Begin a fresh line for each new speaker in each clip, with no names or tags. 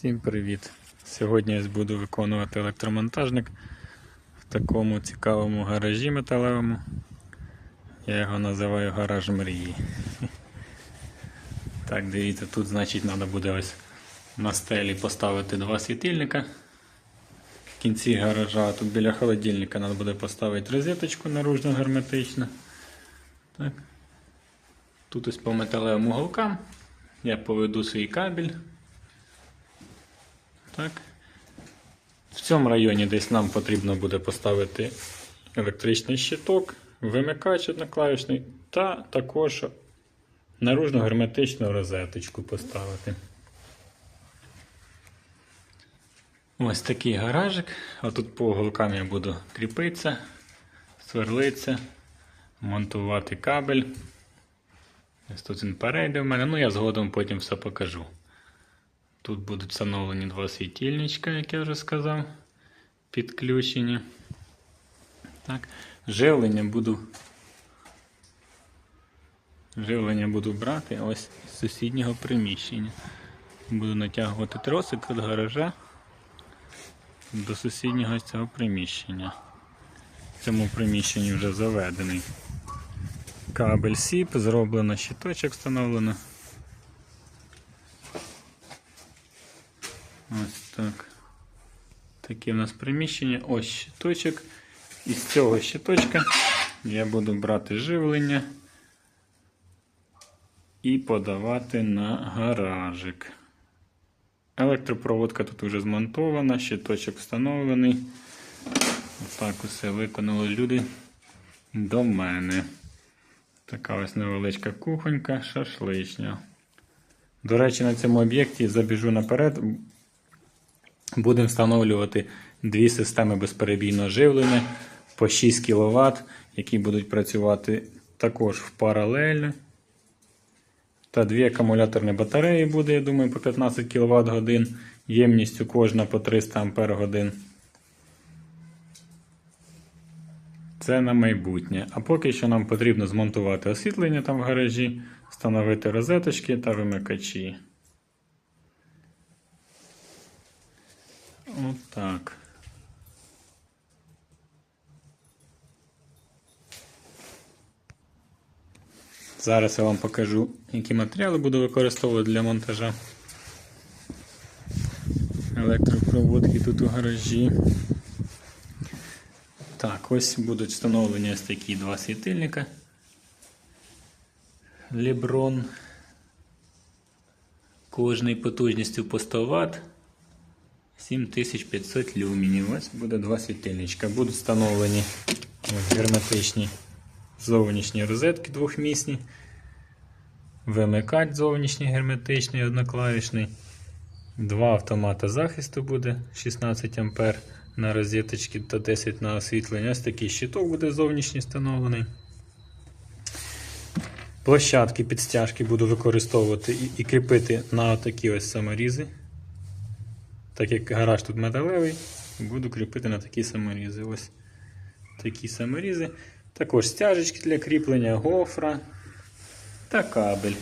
Всім привіт! Сьогодні я буду виконувати електромонтажник в такому цікавому гаражі металевому. Я його називаю гараж мрії. Так, дивіться, тут значить треба буде ось на стелі поставити два світильника. В кінці гаража тут біля холодильника треба буде поставити розеточку наружну герметичну. Тут ось по металевим уголкам я поведу свій кабель. Так. В цьому районі десь нам потрібно буде поставити електричний щиток, вимикач одноклавішний та також наружну герметичну розеточку поставити. Ось такий гаражик. А тут по уголкам я буду кріпитися, сверлитися, монтувати кабель. Ось тут він перейде в мене, ну я згодом потім все покажу. Тут будуть встановлені два світильничка, як я вже сказав, підключені. Так. Живлення буду. Живлення буду брати ось з сусіднього приміщення. Буду натягувати тросик від гаража до сусіднього цього приміщення. В цьому приміщенні вже заведений кабель СІП, зроблено щиточок встановлено. Ось так. Таке в нас приміщення. Ось щиточок. І з цього щиточка я буду брати живлення і подавати на гаражик. Електропроводка тут вже змонтована, щиточок встановлений. Отак усе виконали люди до мене. Така ось невеличка кухонька, шашличня. До речі, на цьому об'єкті забіжу наперед. Будемо встановлювати дві системи безперебійного живлення по 6 кВт, які будуть працювати також в паралель. Та дві акумуляторні батареї буде, я думаю, по 15 кВт годин. Ємністю кожна по 300 Ампер годин. Це на майбутнє. А поки що нам потрібно змонтувати освітлення там в гаражі, встановити розеточки та вимикачі. Отак. Зараз я вам покажу, які матеріали буду використовувати для монтажа електропроводки тут у гаражі. Так, ось будуть встановлені ось такі два світильника. Леброн. Кожний потужністю по 100 Вт. 7500 люмінів. Ось буде два світильничка. Будуть встановлені ось герметичні зовнішні розетки двохмісні. Вимикач зовнішній герметичний, одноклавішний. Два автомата захисту буде 16 А на розеточки та 10 на освітлення. Ось такий щиток буде зовнішній встановлений. Площадки підстяжки буду використовувати і, і кріпити на такі ось саморізи. Так як гараж тут металевий, буду кріпити на такі саморізи. Ось такі саморізи. Також стяжечки для кріплення гофра та кабель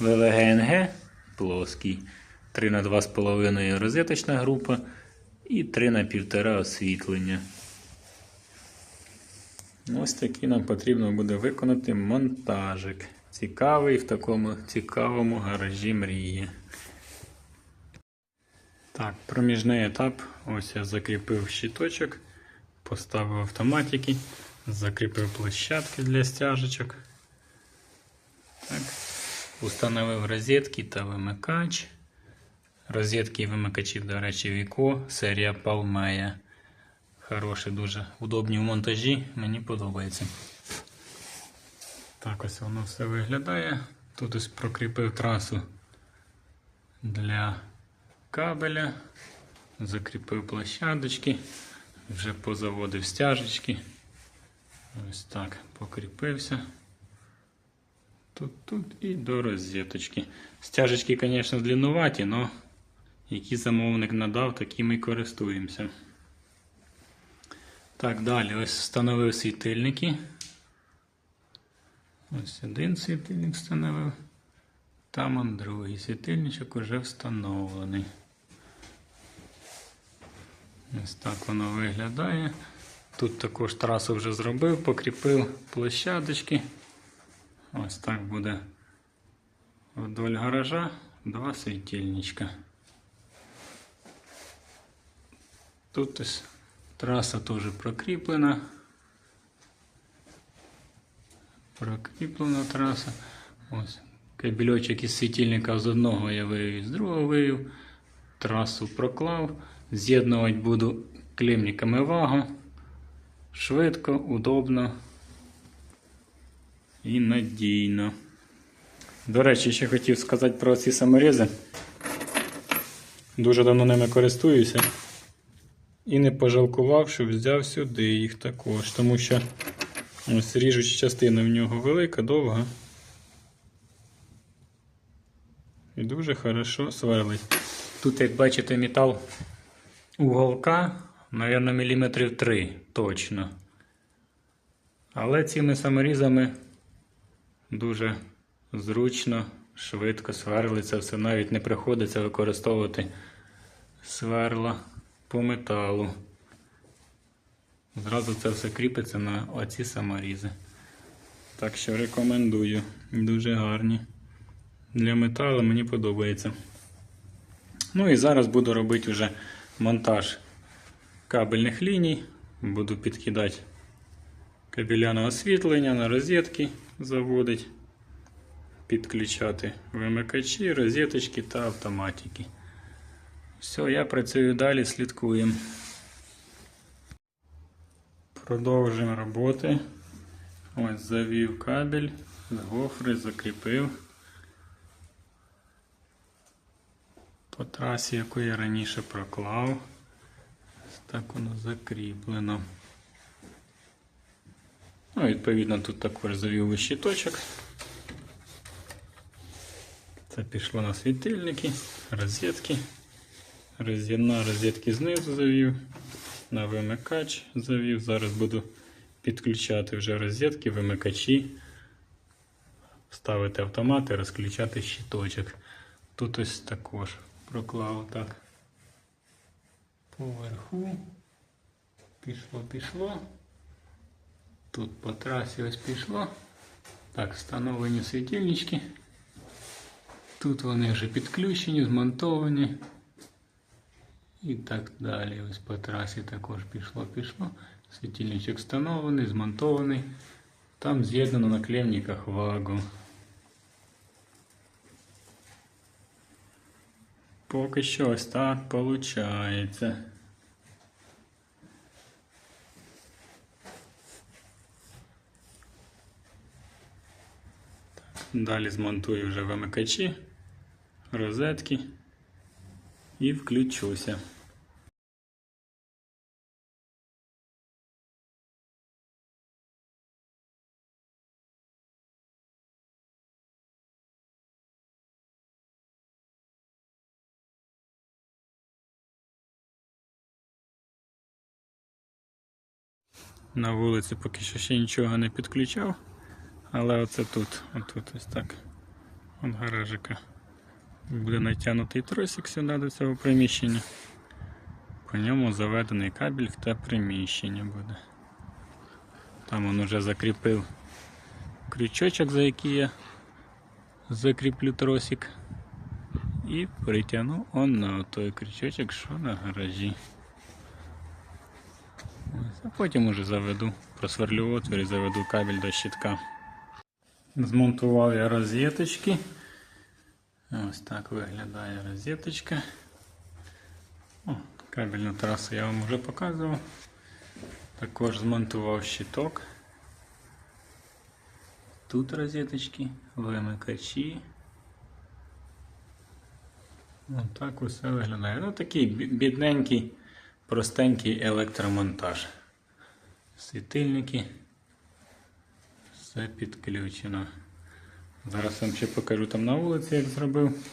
ВЛГНГ плоский. 3 на 2,5 розеточна група і 3 на 1,5 освітлення. Ось такий нам потрібно буде виконати монтажик. Цікавий в такому цікавому гаражі мрії. Так, проміжний етап. Ось я закріпив щиточок, поставив автоматики, закріпив площадки для стяжечок. Так. Установив розетки та вимикач. Розетки і вимикачів, до речі, Віко, серія Palmeya. Хороші, дуже удобні в монтажі, мені подобається. Так ось воно все виглядає. Тут ось прокріпив трасу для кабеля, закріпив площадочки, вже позаводив стяжечки. Ось так покріпився. Тут, тут і до розеточки. Стяжечки, звісно, длиннуваті, але які замовник надав, такими і користуємося. Так, далі ось встановив світильники. Ось один світильник встановив. Там другий світильничок уже встановлений. Ось так воно виглядає. Тут також трасу вже зробив, покріпив площадочки. Ось так буде вдоль гаража два світильничка. Тут ось траса теж прокріплена. Прокріплена траса. Ось кабельочок із світильника з одного я вивів, з другого вивів. Трасу проклав. З'єднувати буду клемниками вагу. Швидко, удобно і надійно. До речі, ще хотів сказати про ці саморізи. Дуже давно ними користуюся. І не пожалкував, що взяв сюди їх також, тому що ось ріжуча частина в нього велика, довга. І дуже хорошо сверлить. Тут, як бачите, метал уголка, мабуть, міліметрів 3 точно. Але цими саморізами дуже зручно, швидко сверлиться все. Навіть не приходиться використовувати сверла по металу. Зразу це все кріпиться на оці саморізи. Так що рекомендую. Дуже гарні. Для металу мені подобається. Ну і зараз буду робити вже монтаж кабельних ліній. Буду підкидати кабеля на освітлення, на розетки заводити, підключати вимикачі, розеточки та автоматики. Все, я працюю далі, слідкуємо. Продовжуємо роботи. Ось завів кабель, гофри закріпив. По трасі, яку я раніше проклав. Так воно закріплено. Ну, відповідно, тут також завів щиточок. Це пішло на світильники, розетки. Роз'єдна розетки знизу завів, на вимикач завів. Зараз буду підключати вже розетки, вимикачі, ставити автомати, розключати щиточок. Тут ось також проклав так. Поверху. Пішло, пішло. Тут по трасі ось пішло. Так, встановлені світильнички. Тут вони вже підключені, змонтовані. І так далі. Ось по трасі також пішло, пішло. Світильничок встановлений, змонтований. Там з'єднано на клемниках вагу. Поки що ось так виходить. Далі змонтую вже вимикачі, розетки і включуся. На вулиці поки що ще нічого не підключав, але оце тут, отут ось так. От гаражика. Буде натягнутий тросик сюди до цього приміщення. По ньому заведений кабель в те приміщення буде. Там він вже закріпив крючочок, за який я закріплю тросик. І притягну он на той крючочок, що на гаражі. А потім уже заведу, просверлю отвір і заведу кабель до щитка. Змонтував я розеточки. Ось так виглядає розеточка. О, кабельну трасу я вам вже показував. Також змонтував щиток. Тут розеточки, вимикачі. Ось так усе виглядає. Ну такий бідненький, простенький електромонтаж. Світильники. Все підключено. Зараз вам ще покажу там на вулиці, як зробив.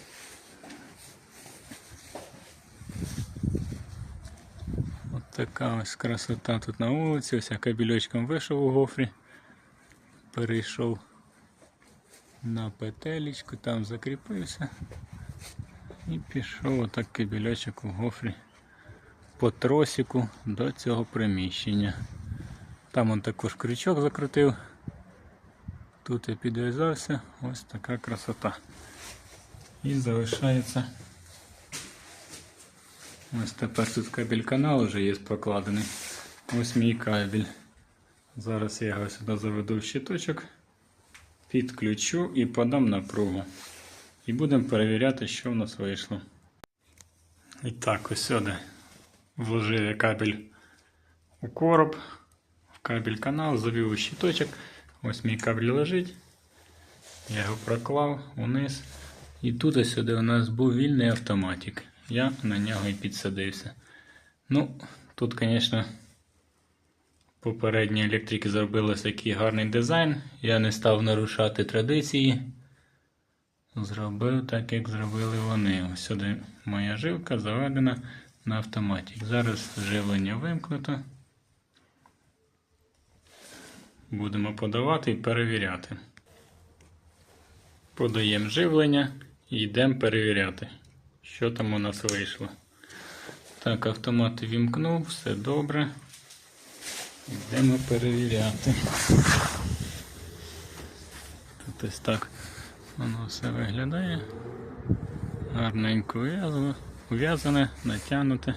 От така ось красота тут на вулиці. Ось я кабельочком вийшов у гофрі. Перейшов на петелечку, там закріпився. І пішов отак кабельочок у гофрі по тросику до цього приміщення. Там он також крючок закрутив. Тут я підв'язався. Ось така красота. І залишається. Ось тепер тут кабель канал вже є покладений. Ось мій кабель. Зараз я його сюди заведу в щиточок, підключу і подам напругу. І будемо перевіряти, що в нас вийшло. І так, ось сюди вложив кабель у короб, в кабель канал, завів у щиточок. Ось мій кабель лежить. Я його проклав униз. І тут ось сюди у нас був вільний автоматик. Я на нього і підсадився. Ну, тут, звісно, попередні електрики зробили такий гарний дизайн. Я не став нарушати традиції. Зробив так, як зробили вони. Ось сюди моя жилка заведена на автоматі. Зараз живлення вимкнуто. Будемо подавати і перевіряти. Подаємо живлення і йдемо перевіряти, що там у нас вийшло. Так, автомат вімкнув, все добре. Йдемо перевіряти. Тут ось так воно все виглядає. Гарненько ув'язано- ув'язане, натягнуте.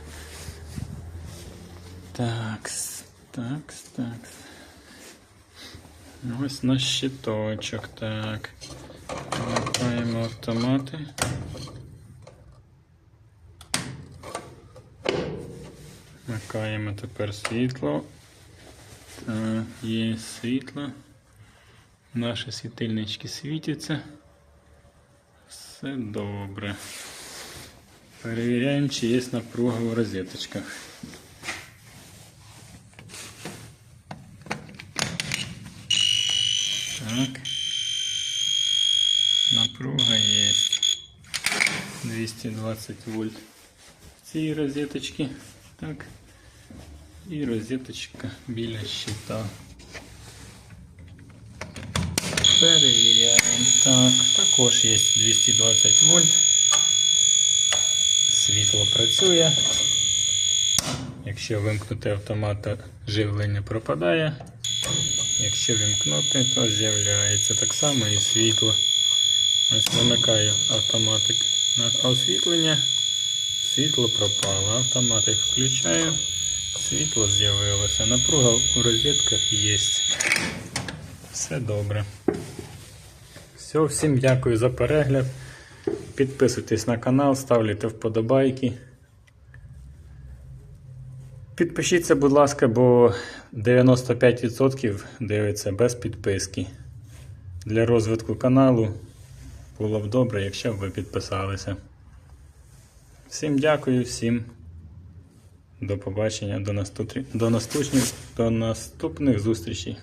Такс, такс, такс. Ось наш щиточок, так. Вмикаємо автомати. Вмикаємо тепер світло. Так, є світло. Наші світильнички світяться. Все добре. Перевіряємо, чи є напруга в розеточках. Так. Напруга є. 220 вольт в цій розеточці. Так. І розеточка біля щита. Перевіряємо. Так, також є 220 вольт. Світло працює. Якщо вимкнути автомат, то живлення пропадає. Якщо вимкнути, то з'являється так само і світло. Ось вимикаю автоматик на освітлення. Світло пропало. Автоматик включаю. Світло з'явилося. Напруга у розетках є. Все добре. Все, всім дякую за перегляд. Підписуйтесь на канал, ставте вподобайки. Підпишіться, будь ласка, бо 95% дивиться без підписки. Для розвитку каналу було б добре, якщо б ви підписалися. Всім дякую, всім до побачення, до наступних, до наступних зустрічей.